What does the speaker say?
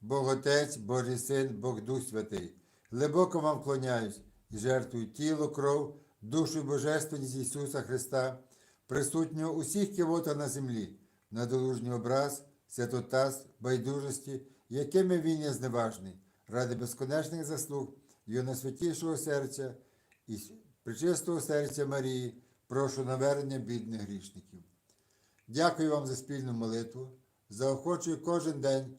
Бог Отець, Божий Син, Бог Дух Святий, глибоко вам вклоняюсь і жертвую тіло, кров, душу і божественність Ісуса Христа, присутнього усіх кивота на землі, на долужній образ, святотаз, байдужості, якими він є зневажний, ради безконечних заслуг Його найсвятішого серця і причистого серця Марії, прошу навернення бідних грішників. Дякую вам за спільну молитву. Заохочую кожен день